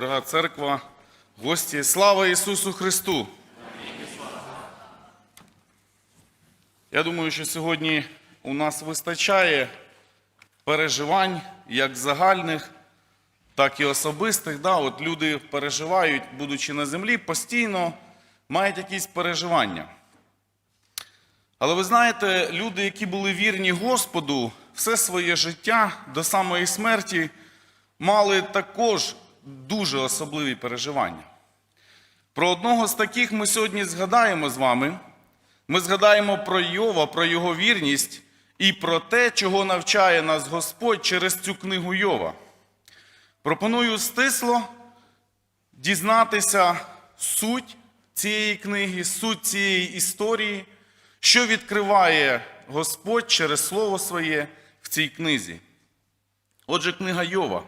дорога церква, гості, слава Ісусу Христу! Я думаю, що сьогодні у нас вистачає переживань як загальних, так і особистих. Да, от люди переживають, будучи на землі, постійно мають якісь переживання. Але ви знаєте, люди, які були вірні Господу, все своє життя до самої смерті мали також дуже особливі переживання. Про одного з таких ми сьогодні згадаємо з вами. Ми згадаємо про Йова, про його вірність і про те, чого навчає нас Господь через цю книгу Йова. Пропоную стисло дізнатися суть цієї книги, суть цієї історії, що відкриває Господь через Слово Своє в цій книзі. Отже, книга Йова.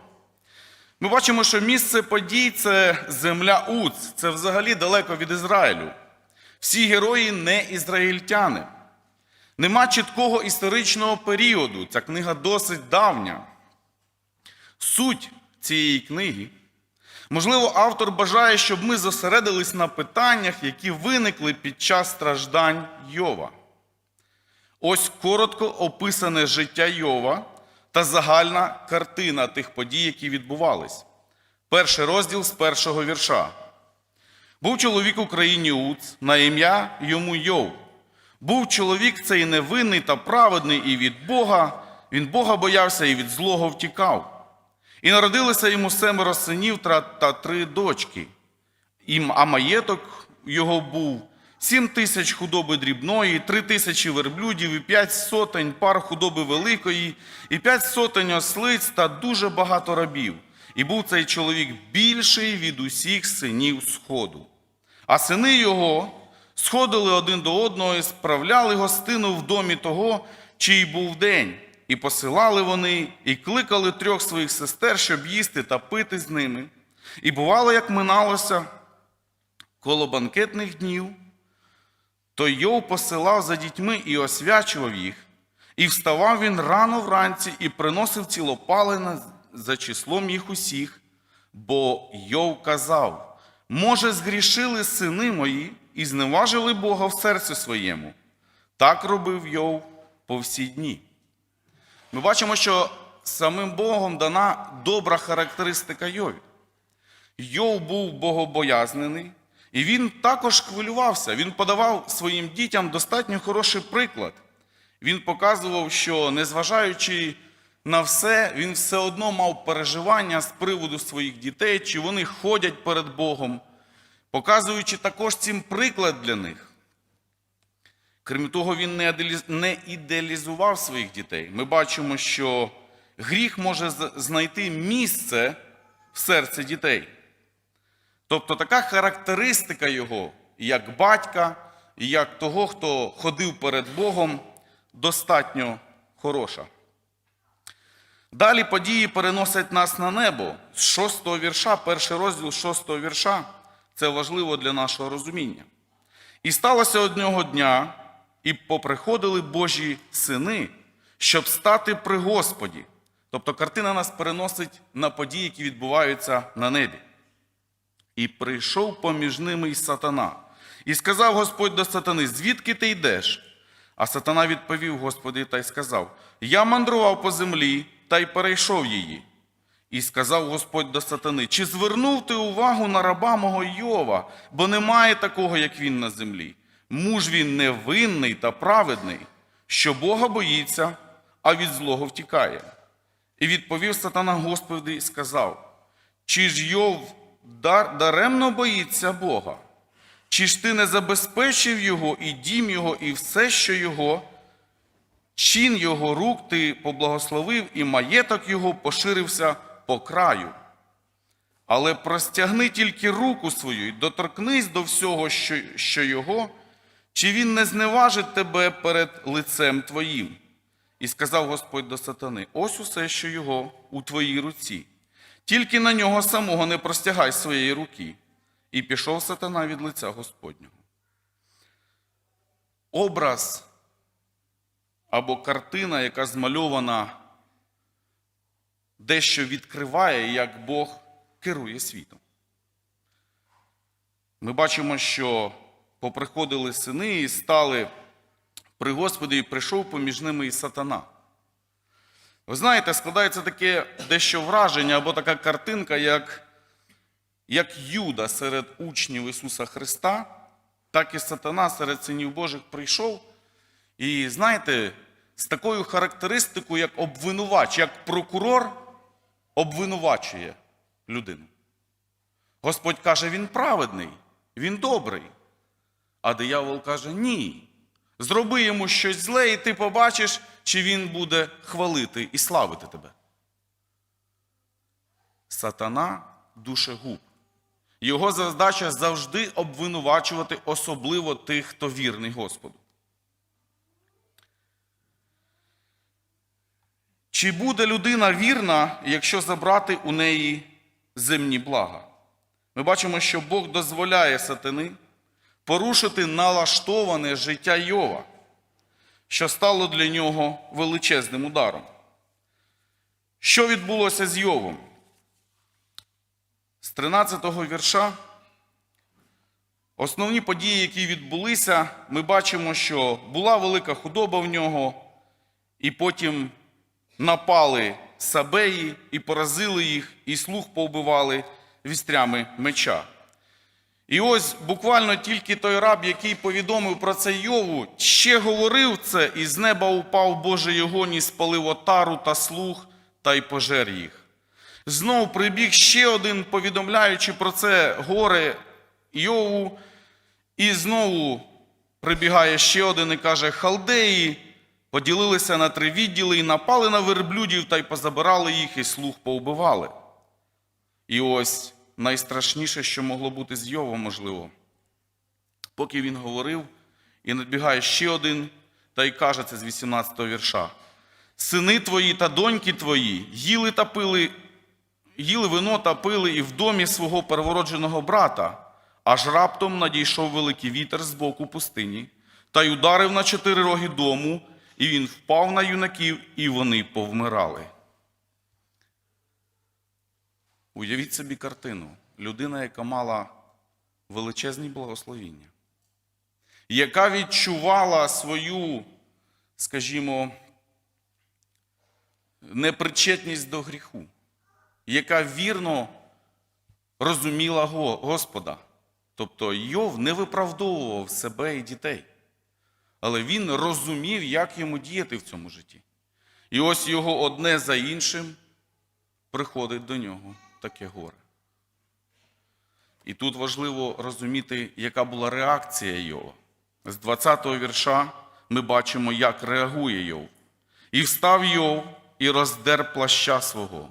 Ми бачимо, що місце подій це земля Уц, це взагалі далеко від Ізраїлю. Всі герої не ізраїльтяни. Нема чіткого історичного періоду. Ця книга досить давня. Суть цієї книги. Можливо, автор бажає, щоб ми зосередились на питаннях, які виникли під час страждань Йова. Ось коротко описане життя Йова та загальна картина тих подій, які відбувались. Перший розділ з першого вірша. Був чоловік у країні Уц, на ім'я йому Йов. Був чоловік цей невинний та праведний і від Бога, він Бога боявся і від злого втікав. І народилося йому семеро синів та, та три дочки. І, а маєток його був сім тисяч худоби дрібної, три тисячі верблюдів, і п'ять сотень пар худоби великої, і п'ять сотень ослиць та дуже багато рабів. І був цей чоловік більший від усіх синів Сходу. А сини його сходили один до одного і справляли гостину в домі того, чий був день. І посилали вони, і кликали трьох своїх сестер, щоб їсти та пити з ними. І бувало, як миналося коло банкетних днів, то Йов посилав за дітьми і освячував їх. І вставав він рано вранці і приносив цілопалина за числом їх усіх, бо Йов казав: може, згрішили сини мої і зневажили Бога в серці своєму. Так робив Йов по всі дні. Ми бачимо, що самим Богом дана добра характеристика Йові. Йов був богобоязнений, і він також хвилювався. Він подавав своїм дітям достатньо хороший приклад. Він показував, що, незважаючи на все, він все одно мав переживання з приводу своїх дітей, чи вони ходять перед Богом, показуючи також цим приклад для них. Крім того, він не ідеалізував своїх дітей. Ми бачимо, що гріх може знайти місце в серці дітей. Тобто така характеристика його, як батька, як того, хто ходив перед Богом, достатньо хороша. Далі події переносять нас на небо з 6 вірша, перший розділ 6 вірша. Це важливо для нашого розуміння. І сталося одного дня, і поприходили Божі сини, щоб стати при Господі. Тобто картина нас переносить на події, які відбуваються на небі. І прийшов поміж ними й сатана. І сказав Господь до сатани: звідки ти йдеш? А сатана відповів Господи та й сказав: Я мандрував по землі та й перейшов її. І сказав Господь до сатани: Чи звернув ти увагу на раба мого Йова, бо немає такого, як він на землі? Муж він невинний та праведний, що Бога боїться, а від злого втікає. І відповів сатана Господи і сказав: Чи ж Йов даремно боїться Бога? Чи ж ти не забезпечив його і дім його, і все, що його, чин його рук ти поблагословив, і маєток його поширився по краю? Але простягни тільки руку свою і доторкнись до всього, що, що його, чи він не зневажить тебе перед лицем твоїм? І сказав Господь до сатани: ось усе, що його у твоїй руці. Тільки на нього самого не простягай своєї руки. І пішов сатана від лиця Господнього. Образ або картина, яка змальована, дещо відкриває, як Бог керує світом. Ми бачимо, що поприходили сини і стали при Господі, і прийшов поміж ними і сатана. Ви знаєте, складається таке дещо враження або така картинка, як, як Юда серед учнів Ісуса Христа, так і сатана серед синів Божих прийшов. І знаєте, з такою характеристикою, як обвинувач, як прокурор обвинувачує людину. Господь каже, він праведний, він добрий. А диявол каже: ні. Зроби йому щось зле, і ти побачиш, чи він буде хвалити і славити тебе. Сатана душегуб. Його задача завжди обвинувачувати особливо тих, хто вірний Господу. Чи буде людина вірна, якщо забрати у неї земні блага? Ми бачимо, що Бог дозволяє сатани порушити налаштоване життя Йова, що стало для нього величезним ударом. Що відбулося з Йовом? З 13-го вірша основні події, які відбулися, ми бачимо, що була велика худоба в нього, і потім напали сабеї і поразили їх, і слух повбивали вістрями меча. І ось буквально тільки той раб, який повідомив про це Йову, ще говорив це, і з неба упав Божий огонь і спалив отару та слух, та й пожер їх. Знов прибіг ще один, повідомляючи про це горе Йову, і знову прибігає ще один і каже: Халдеї поділилися на три відділи і напали на верблюдів та й позабирали їх, і слух повбивали. І ось найстрашніше, що могло бути з Йовом, можливо. Поки він говорив, і надбігає ще один, та й каже це з 18-го вірша. Сини твої та доньки твої їли та пили, їли вино та пили і в домі свого первородженого брата, аж раптом надійшов великий вітер з боку пустині, та й ударив на чотири роги дому, і він впав на юнаків, і вони повмирали. Уявіть собі картину. Людина, яка мала величезні благословіння, яка відчувала свою, скажімо, непричетність до гріху, яка вірно розуміла Господа. Тобто Йов не виправдовував себе і дітей, але він розумів, як йому діяти в цьому житті. І ось його одне за іншим приходить до нього таке горе. І тут важливо розуміти, яка була реакція Йова. З 20-го вірша ми бачимо, як реагує Йов. І встав Йов і роздер плаща свого,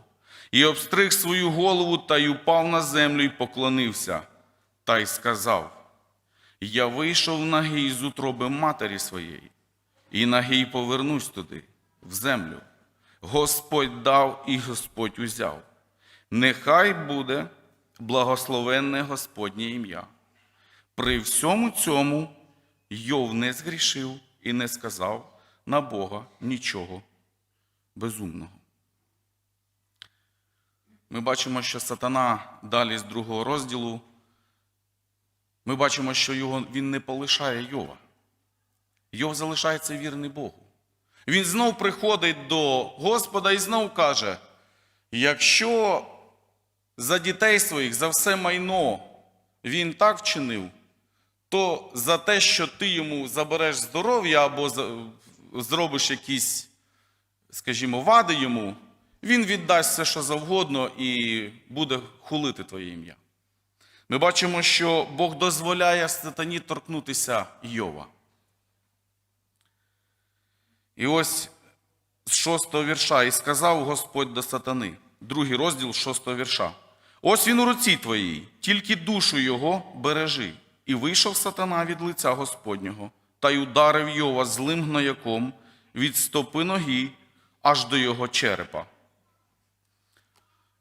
і обстриг свою голову та й упав на землю і поклонився, та й сказав: Я вийшов нагий з утроби матері своєї, і нагий повернусь туди, в землю. Господь дав і Господь узяв. Нехай буде благословенне Господнє ім'я. При всьому цьому Йов не згрішив і не сказав на Бога нічого безумного. Ми бачимо, що сатана далі з другого розділу. Ми бачимо, що його, він не полишає Йова. Йов залишається вірний Богу. Він знов приходить до Господа і знов каже: якщо за дітей своїх, за все майно він так вчинив, то за те, що ти йому забереш здоров'я або зробиш якісь, скажімо, вади йому, він віддасть все, що завгодно, і буде хулити твоє ім'я. Ми бачимо, що Бог дозволяє сатані торкнутися Йова. І ось з шостого вірша, і сказав Господь до сатани, другий розділ шостого вірша. Ось він у руці твоїй, тільки душу його бережи. І вийшов сатана від лиця Господнього, та й ударив Йова злим гнояком від стопи ноги аж до його черепа.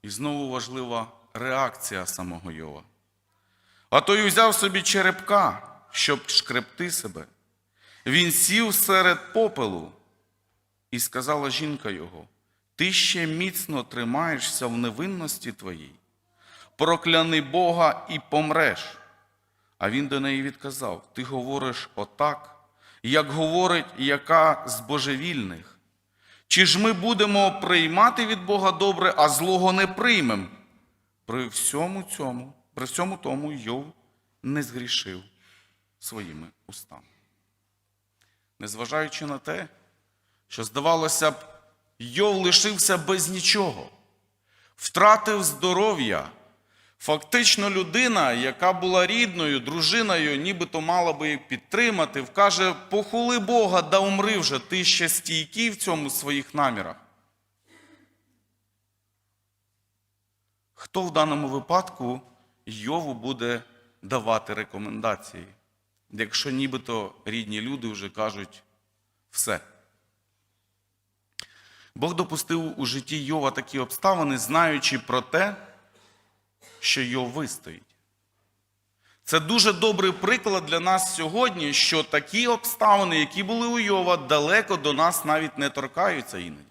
І знову важлива реакція самого Йова. А той узяв собі черепка, щоб шкребти себе. Він сів серед попелу, і сказала жінка його: Ти ще міцно тримаєшся в невинності твоїй. Прокляни Бога і помреш. А він до неї відказав: Ти говориш отак, як говорить яка з божевільних. Чи ж ми будемо приймати від Бога добре, а злого не приймемо? При всьому цьому, при всьому тому Йов не згрішив своїми устами. Незважаючи на те, що, здавалося б, Йов лишився без нічого, втратив здоров'я. Фактично, людина, яка була рідною, дружиною, нібито мала би її підтримати, вкаже: похули Бога, да умри вже, ти ще стійкий в цьому своїх намірах. Хто в даному випадку Йову буде давати рекомендації, якщо нібито рідні люди вже кажуть все? Бог допустив у житті Йова такі обставини, знаючи про те, що Йов вистоїть. Це дуже добрий приклад для нас сьогодні, що такі обставини, які були у Йова, далеко до нас навіть не торкаються іноді.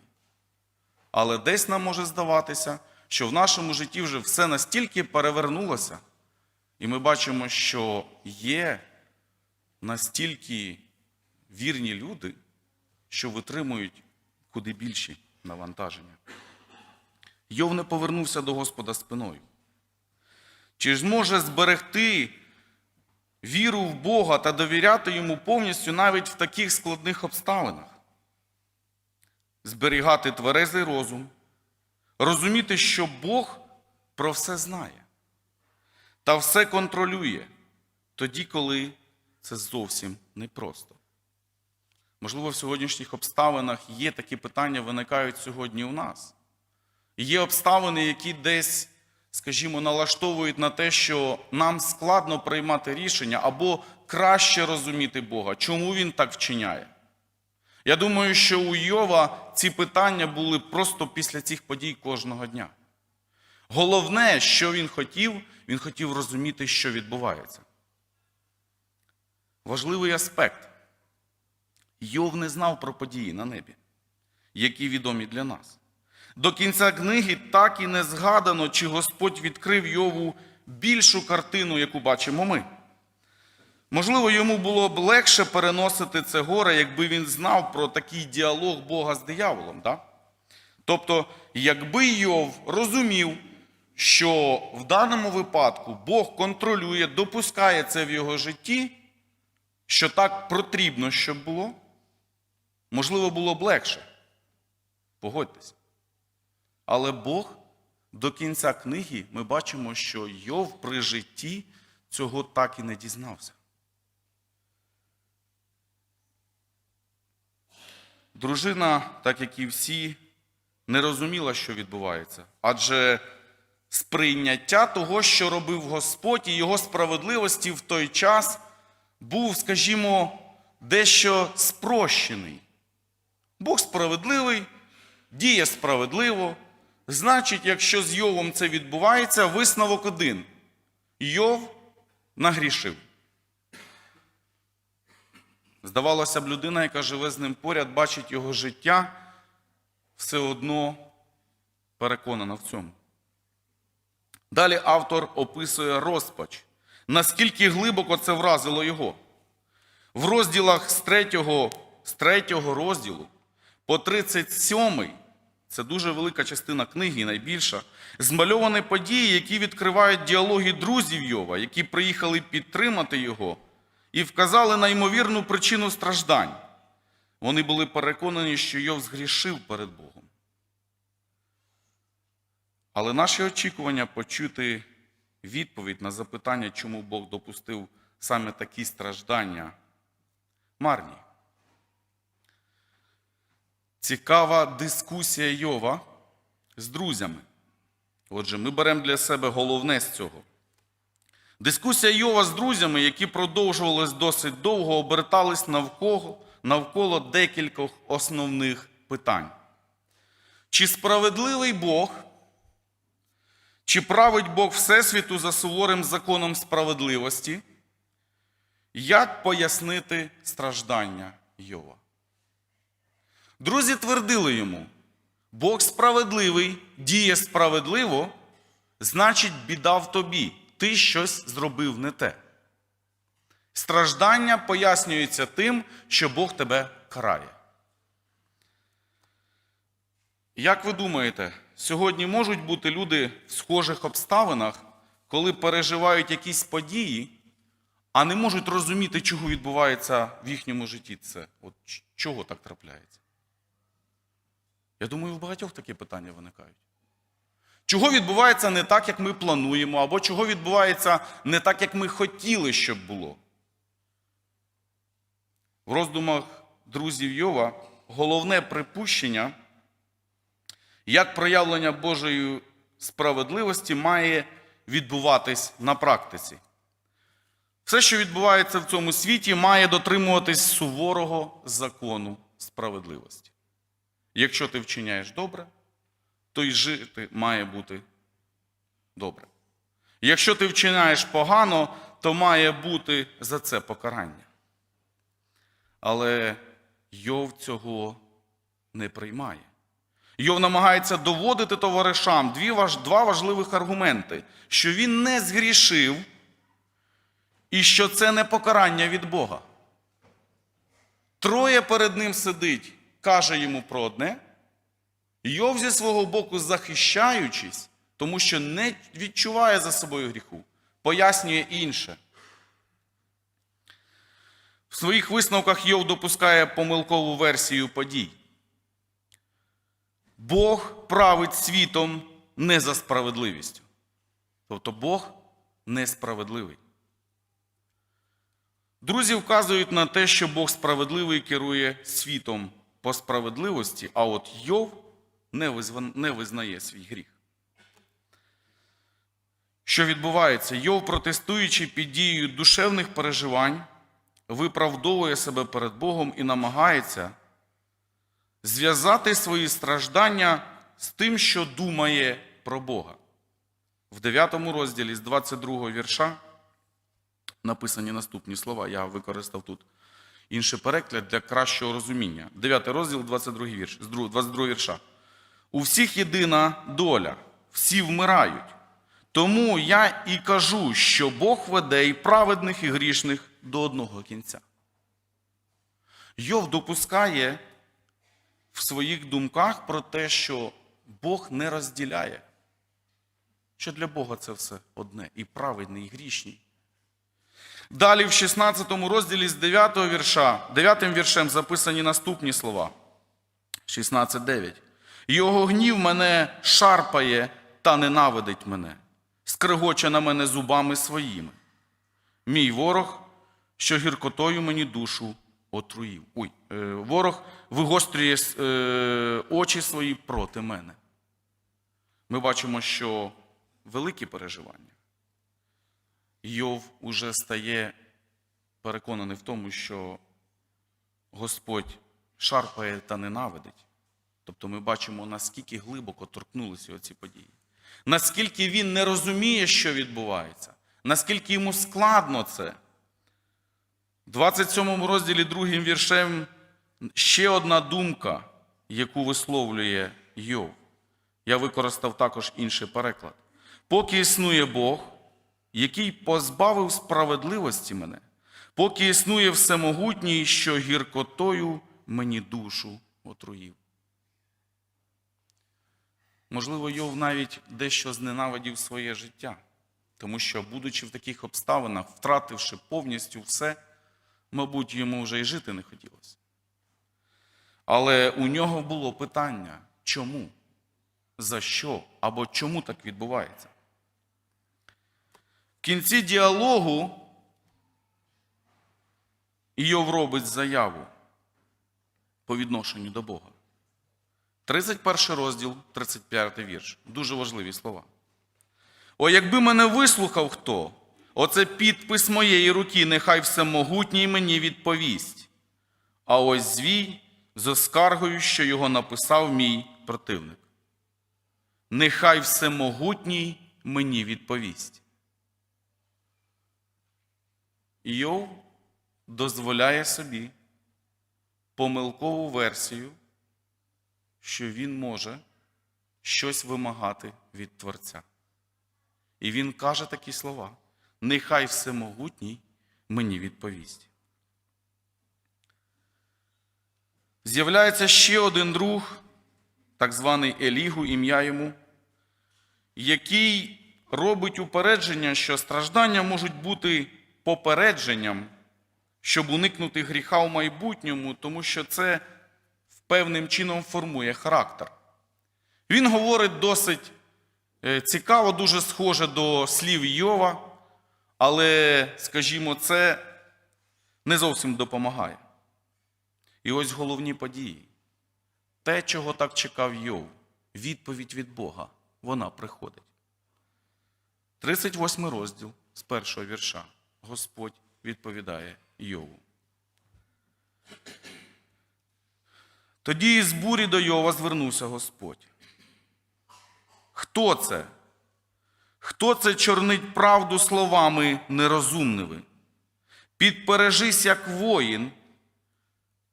Але десь нам може здаватися, що в нашому житті вже все настільки перевернулося, і ми бачимо, що є настільки вірні люди, що витримують куди більші навантаження. Йов не повернувся до Господа спиною. Чи ж зможе зберегти віру в Бога та довіряти йому повністю навіть в таких складних обставинах? Зберігати тверезий розум, розуміти, що Бог про все знає та все контролює, тоді, коли це зовсім непросто. Можливо, в сьогоднішніх обставинах є такі питання, виникають сьогодні у нас. Є обставини, які десь скажімо, налаштовують на те, що нам складно приймати рішення або краще розуміти Бога, чому він так вчиняє. Я думаю, що у Йова ці питання були просто після цих подій кожного дня. Головне, що він хотів, він хотів розуміти, що відбувається. Важливий аспект. Йов не знав про події на небі, які відомі для нас. До кінця книги так і не згадано, чи Господь відкрив Йову більшу картину, яку бачимо ми. Можливо, йому було б легше переносити це горе, якби він знав про такий діалог Бога з дияволом. Да? Тобто, якби Йов розумів, що в даному випадку Бог контролює, допускає це в його житті, що так потрібно, щоб було, можливо, було б легше. Погодьтесь. Але Бог до кінця книги ми бачимо, що Йов при житті цього так і не дізнався. Дружина, так як і всі, не розуміла, що відбувається, адже сприйняття того, що робив Господь і його справедливості в той час, був, скажімо, дещо спрощений. Бог справедливий, діє справедливо. Значить, якщо з Йовом це відбувається, висновок один. Йов нагрішив. Здавалося б, людина, яка живе з ним поряд, бачить його життя, все одно переконана в цьому. Далі автор описує розпач, наскільки глибоко це вразило його. В розділах з 3, з 3 розділу по 37 це дуже велика частина книги, найбільша, змальовані події, які відкривають діалоги друзів Йова, які приїхали підтримати його і вказали на ймовірну причину страждань. Вони були переконані, що Йов згрішив перед Богом. Але наші очікування почути відповідь на запитання, чому Бог допустив саме такі страждання, марні. Цікава дискусія Йова з друзями. Отже, ми беремо для себе головне з цього. Дискусія Йова з друзями, які продовжувались досить довго, обертались навколо, навколо декількох основних питань. Чи справедливий Бог, чи править Бог Всесвіту за суворим законом справедливості? Як пояснити страждання Йова? Друзі твердили йому: Бог справедливий, діє справедливо, значить біда в тобі. Ти щось зробив не те. Страждання пояснюється тим, що Бог тебе карає. Як ви думаєте, сьогодні можуть бути люди в схожих обставинах, коли переживають якісь події, а не можуть розуміти, чого відбувається в їхньому житті це? От чого так трапляється? Я думаю, в багатьох такі питання виникають. Чого відбувається не так, як ми плануємо, або чого відбувається не так, як ми хотіли, щоб було? В роздумах друзів Йова головне припущення, як проявлення Божої справедливості має відбуватись на практиці. Все, що відбувається в цьому світі, має дотримуватись суворого закону справедливості. Якщо ти вчиняєш добре, то й жити має бути добре. Якщо ти вчинаєш погано, то має бути за це покарання. Але Йов цього не приймає. Йов намагається доводити товаришам дві два важливих аргументи, що він не згрішив і що це не покарання від Бога. Троє перед ним сидить, каже йому про одне. Йов зі свого боку, захищаючись, тому що не відчуває за собою гріху, пояснює інше. В своїх висновках Йов допускає помилкову версію подій. Бог править світом не за справедливістю. Тобто Бог несправедливий. Друзі вказують на те, що Бог справедливий керує світом по справедливості, а от Йов не визнає свій гріх. Що відбувається? Йов, протестуючи під дією душевних переживань, виправдовує себе перед Богом і намагається зв'язати свої страждання з тим, що думає про Бога. В 9 розділі з 22 вірша написані наступні слова. Я використав тут інший переклад для кращого розуміння. 9 розділ, 22 вірш, 22 вірша. У всіх єдина доля, всі вмирають. Тому я і кажу, що Бог веде і праведних, і грішних до одного кінця. Йов допускає в своїх думках про те, що Бог не розділяє, що для Бога це все одне, і праведний, і грішний. Далі в 16 розділі з 9 вірша, 9 віршем записані наступні слова. 16.9. Його гнів мене шарпає та ненавидить мене, скригоче на мене зубами своїми. Мій ворог, що гіркотою мені душу отруїв. Ой, е, ворог вигострює е, очі свої проти мене. Ми бачимо, що великі переживання. Йов уже стає переконаний в тому, що Господь шарпає та ненавидить. Тобто ми бачимо, наскільки глибоко торкнулися оці події. Наскільки він не розуміє, що відбувається, наскільки йому складно це. В 27 розділі другим віршем ще одна думка, яку висловлює Йов. Я використав також інший переклад. Поки існує Бог, який позбавив справедливості мене, поки існує всемогутній, що гіркотою мені душу отруїв. Можливо, Йов навіть дещо зненавидів своє життя, тому що, будучи в таких обставинах, втративши повністю все, мабуть, йому вже й жити не хотілося. Але у нього було питання, чому, за що або чому так відбувається. Кінці діалогу Йов робить заяву по відношенню до Бога. 31 розділ, 35 вірш. Дуже важливі слова. О, якби мене вислухав хто, оце підпис моєї руки, нехай всемогутній мені відповість. А ось звій з оскаргою, що його написав мій противник. Нехай всемогутній мені відповість. Йов дозволяє собі помилкову версію, що він може щось вимагати від Творця. І він каже такі слова: Нехай всемогутній мені відповість. З'являється ще один друг, так званий Елігу, ім'я йому, який робить упередження, що страждання можуть бути попередженням, щоб уникнути гріха в майбутньому, тому що це певним чином формує характер. Він говорить досить е, цікаво, дуже схоже до слів Йова, але, скажімо, це не зовсім допомагає. І ось головні події. Те, чого так чекав Йов, відповідь від Бога, вона приходить. 38 розділ з першого вірша. Господь відповідає Йову. Тоді із бурі до Йова звернувся Господь. Хто це? Хто це чорнить правду словами нерозумними? Підпережись, як воїн,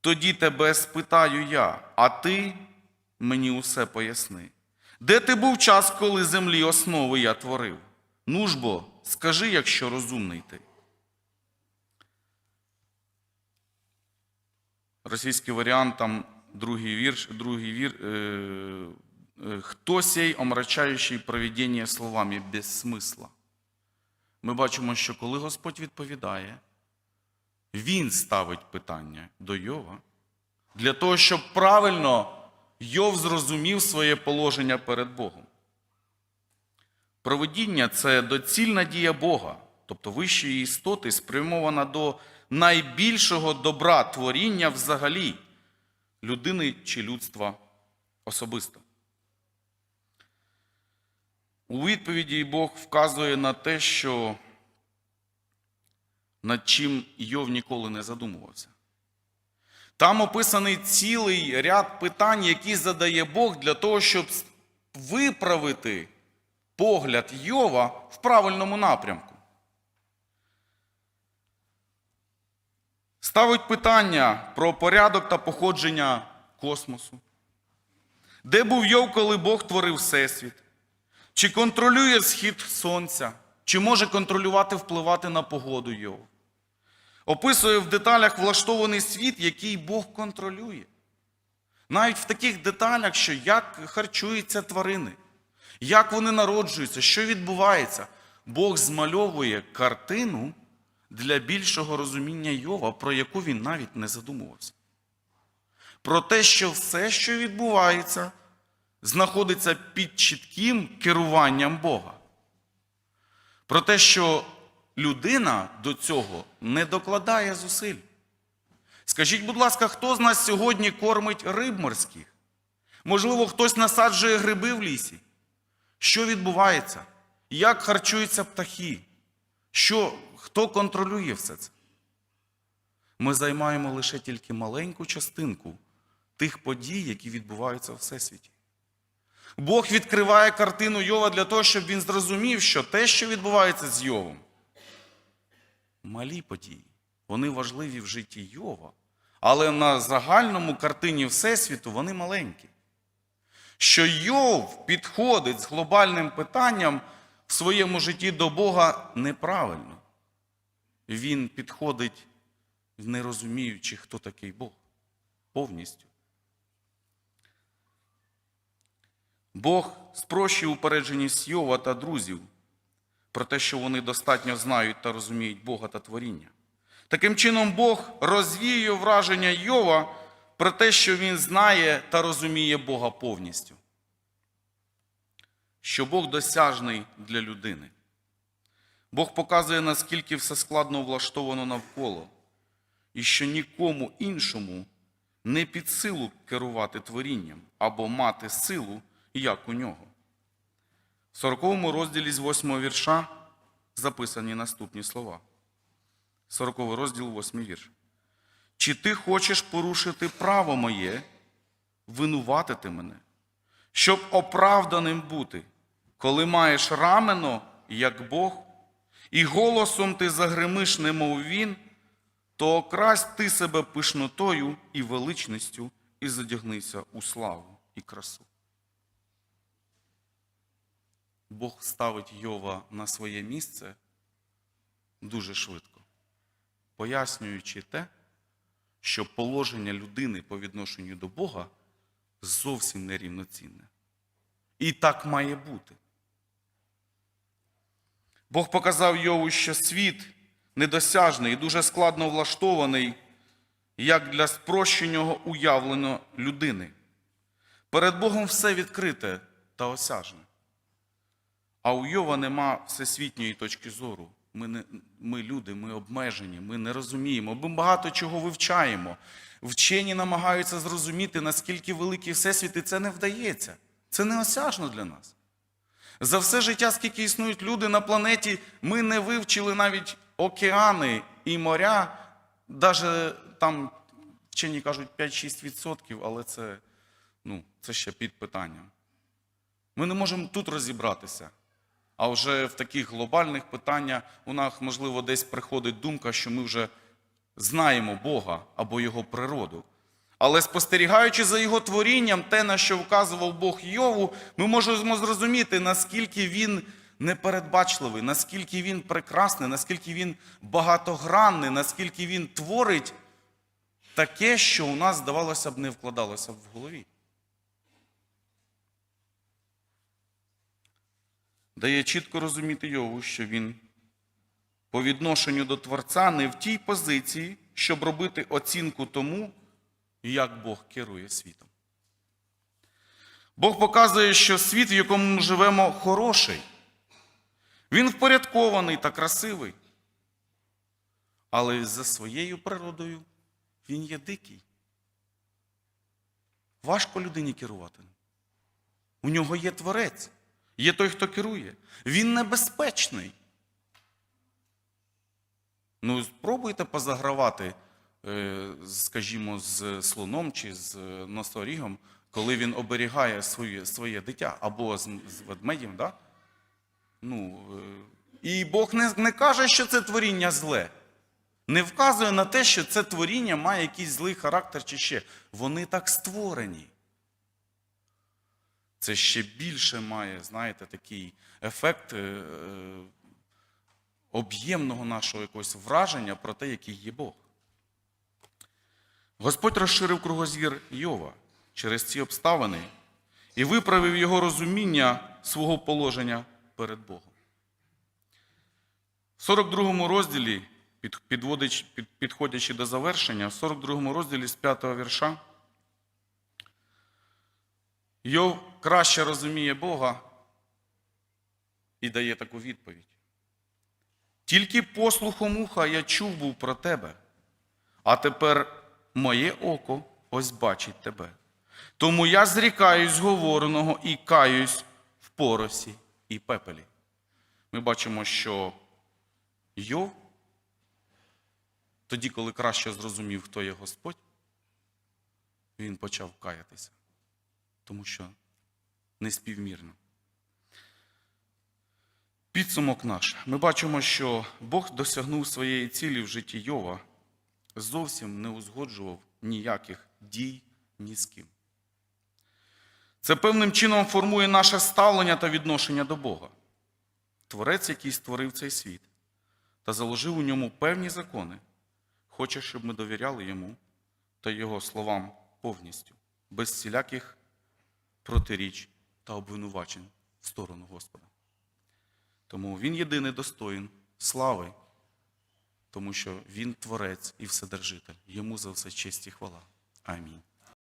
тоді тебе спитаю я, а ти мені усе поясни. Де ти був час, коли землі основи я творив? Ну ж бо, скажи, якщо розумний ти. Російський варіант там другий вірш, другий вір. Е, е, Хто сей, омрачаючий проведення словами без смисла? Ми бачимо, що коли Господь відповідає, Він ставить питання до Йова для того, щоб правильно Йов зрозумів своє положення перед Богом. Проведіння це доцільна дія Бога, тобто вищої істоти, спрямована до найбільшого добра творіння взагалі людини чи людства особисто. У відповіді Бог вказує на те, що над чим Йов ніколи не задумувався. Там описаний цілий ряд питань, які задає Бог для того, щоб виправити погляд Йова в правильному напрямку. Ставить питання про порядок та походження космосу. Де був Йов, коли Бог творив Всесвіт? Чи контролює схід сонця? Чи може контролювати, впливати на погоду Йов? Описує в деталях влаштований світ, який Бог контролює. Навіть в таких деталях, що як харчуються тварини, як вони народжуються, що відбувається, Бог змальовує картину для більшого розуміння Йова, про яку він навіть не задумувався. Про те, що все, що відбувається, знаходиться під чітким керуванням Бога. Про те, що людина до цього не докладає зусиль. Скажіть, будь ласка, хто з нас сьогодні кормить риб морських? Можливо, хтось насаджує гриби в лісі? Що відбувається? Як харчуються птахи? Що, Хто контролює все це? Ми займаємо лише тільки маленьку частинку тих подій, які відбуваються у Всесвіті. Бог відкриває картину Йова для того, щоб він зрозумів, що те, що відбувається з Йовом, малі події, вони важливі в житті Йова, але на загальному картині Всесвіту вони маленькі. Що Йов підходить з глобальним питанням в своєму житті до Бога неправильно. Він підходить, не розуміючи, хто такий Бог повністю. Бог спрощує упередженість Йова та друзів про те, що вони достатньо знають та розуміють Бога та творіння. Таким чином, Бог розвіює враження Йова про те, що він знає та розуміє Бога повністю. Що Бог досяжний для людини. Бог показує, наскільки все складно влаштовано навколо, і що нікому іншому не під силу керувати творінням або мати силу, як у нього. В 40 розділі з 8 вірша записані наступні слова. 40 розділ, 8 вірш. Чи ти хочеш порушити право моє, винуватити мене, щоб оправданим бути, коли маєш рамено, як Бог, і голосом ти загримиш, немов він, то окрась ти себе пишнотою і величністю і задягнися у славу і красу. Бог ставить Йова на своє місце дуже швидко, пояснюючи те, що положення людини по відношенню до Бога зовсім нерівноцінне. І так має бути. Бог показав Йову, що світ недосяжний і дуже складно влаштований, як для спрощеного уявлення людини. Перед Богом все відкрите та осяжне. А у Йова нема всесвітньої точки зору. Ми, не, ми люди, ми обмежені, ми не розуміємо. Ми багато чого вивчаємо. Вчені намагаються зрозуміти, наскільки великий всесвіт, і це не вдається. Це неосяжно для нас. За все життя, скільки існують люди на планеті, ми не вивчили навіть океани і моря, навіть там вчені кажуть 5-6%, але це, ну, це ще під питанням. Ми не можемо тут розібратися. А вже в таких глобальних питаннях у нас, можливо, десь приходить думка, що ми вже знаємо Бога або Його природу. Але спостерігаючи за його творінням, те, на що вказував Бог Йову, ми можемо зрозуміти, наскільки він непередбачливий, наскільки він прекрасний, наскільки він багатогранний, наскільки він творить таке, що у нас, здавалося б, не вкладалося в голові. Дає чітко розуміти Йову, що він по відношенню до Творця не в тій позиції, щоб робити оцінку тому, як Бог керує світом. Бог показує, що світ, в якому ми живемо, хороший. Він впорядкований та красивий. Але за своєю природою він є дикий. Важко людині керувати. У нього є творець, є той, хто керує. Він небезпечний. Ну, спробуйте позагравати, скажімо, з слоном чи з е, носорігом, коли він оберігає своє, своє дитя або з, з ведмедем. Да? Ну, е, і Бог не, не каже, що це творіння зле. Не вказує на те, що це творіння має якийсь злий характер чи ще. Вони так створені. Це ще більше має, знаєте, такий ефект е, е, об'ємного нашого якогось враження про те, який є Бог. Господь розширив кругозір Йова через ці обставини і виправив його розуміння свого положення перед Богом. В 42 розділі, підходячи до завершення, в 42 розділі з 5 вірша, Йов краще розуміє Бога і дає таку відповідь. Тільки послухом уха я чув був про тебе, а тепер моє око ось бачить тебе. Тому я зрікаюсь говореного і каюсь в поросі і пепелі. Ми бачимо, що Йов, тоді, коли краще зрозумів, хто є Господь, він почав каятися, тому що неспівмірно. Підсумок наш. Ми бачимо, що Бог досягнув своєї цілі в житті Йова, зовсім не узгоджував ніяких дій ні з ким. Це певним чином формує наше ставлення та відношення до Бога. Творець, який створив цей світ та заложив у ньому певні закони, хоче, щоб ми довіряли йому та його словам повністю, без всіляких протиріч та обвинувачень в сторону Господа. Тому він єдиний достоїн слави, тому що він творець і вседержитель. Йому за все честь і хвала. Амінь.